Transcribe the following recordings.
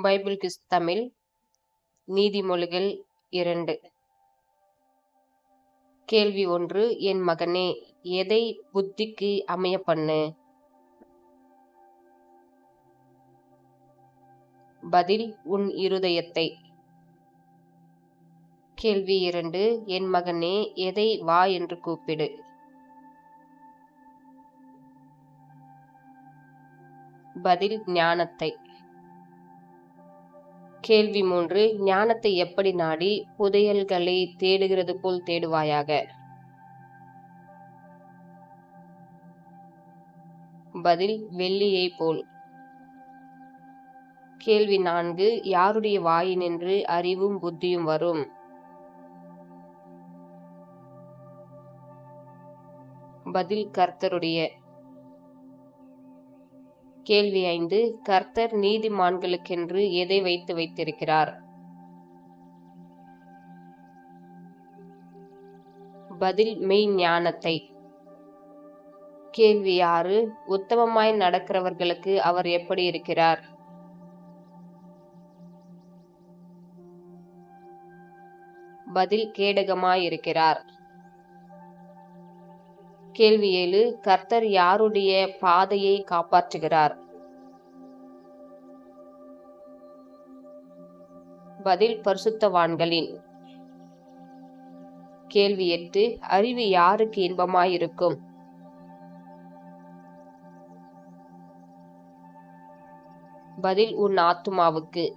Bible kiss Tamil நீதிமொழிகள் இரண்டு. கேள்வி ஒன்று என் மகனே எதை புத்திக்கு அமைய பண்ணு பதில் உன் இருதயத்தை. கேள்வி இரண்டு என் மகனே எதை வா என்று கூப்பிடு? பதில் ஞானத்தை. கேள்வி மூன்று ஞானத்தை எப்படி நாடி புதையல்களை தேடுகிறது போல் தேடுவாயாக? பதில் வெள்ளியை போல். கேள்வி நான்கு யாருடைய வாயினின்று அறிவும் புத்தியும் வரும்? பதில் கர்த்தருடைய. கேள்வி ஐந்து கர்த்தர் நீதிமான்களுக்கென்று எதை வைத்து வைத்திருக்கிறார்? பதில் மெய் ஞானத்தை. கேள்வி ஆறு உத்தமமாய் நடக்கிறவர்களுக்கு அவர் எப்படி இருக்கிறார்? பதில் கேடகமாய் இருக்கிறார். கேள்வி ஏழு கர்த்தர் யாருடைய பாதையை காப்பாற்றுகிறார்? பதில் பரிசுத்தவான்களின். கேள்வி எட்டு அறிவு யாருக்கு இன்பமாயிருக்கும்? பதில் உன் ஆத்துமாவுக்கு.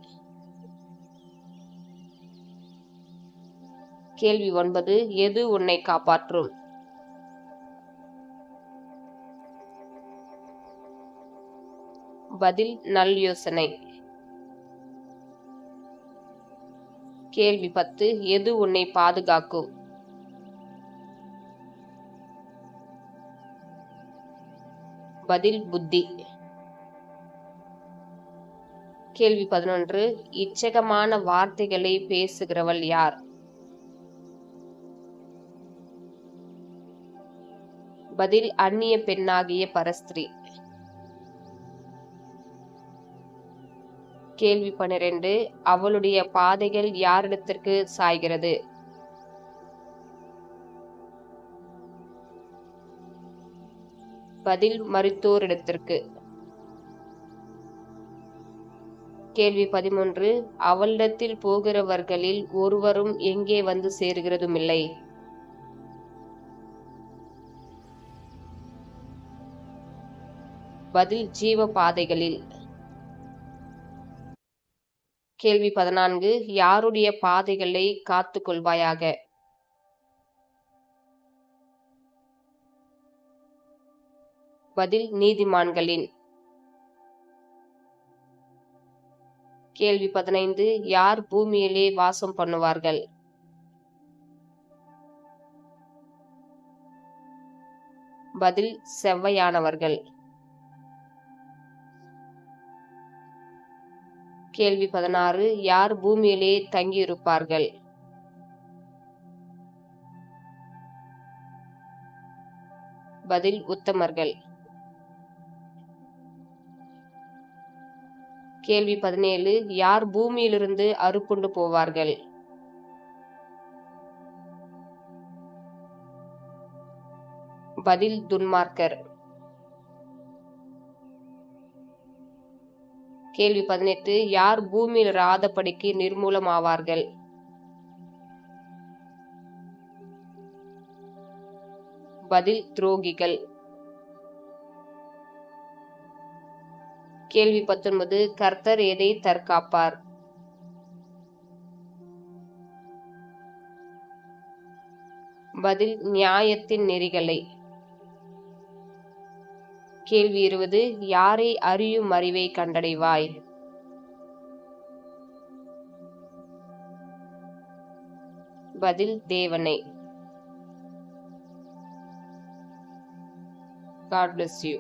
கேள்வி ஒன்பது எது உன்னை காப்பாற்றும்? பதில் நல் யோசனை. கேள்வி பத்து எது உன்னை பாதுகாக்கும்? பதில் புத்தி. கேள்வி பதினொன்று இச்சகமான வார்த்தைகளை பேசுகிறவள் யார்? பதில் அந்நிய பெண்ணாகிய பரஸ்திரி. கேள்வி பனிரெண்டு. அவளுடைய பாதைகள் யாரிடத்திற்கு சாய்கிறது? பதில் மருத்துவரிடத்திற்கு. கேள்வி பதிமூன்று. அவளிடத்தில் போகிறவர்களில் ஒருவரும் எங்கே வந்து சேருகிறதுமில்லை. பதில் ஜீவ பாதைகளில். கேள்வி பதினான்கு யாருடைய பாதைகளை காத்து கொள்வாயாக பதில் நீதிமான்களின். கேள்வி பதினைந்து யார் பூமியிலே வாசம் பண்ணுவார்கள்? பதில் செவ்வையானவர்கள். கேள்வி பதினாறு யார் பூமியிலே தங்கியிருப்பார்கள்? பதில் உத்தமர்கள். கேள்வி பதினேழு யார் பூமியிலிருந்து அறுப்புண்டு போவார்கள்? பதில் துன்மார்க்கர். கேள்வி பதினெட்டு யார் பூமியில் ராதப்படிக்கு நிர்மூலமாவார்கள்? பதில் துரோகிகள். கேள்வி பத்தொன்பது கர்த்தர் எதை தற்காப்பார்? பதில் நியாயத்தின் நெறிகளை. கேள்வி இருபது யாரை அறியும் அறிவை கண்டடைவாய்? பதில் தேவனை. God bless you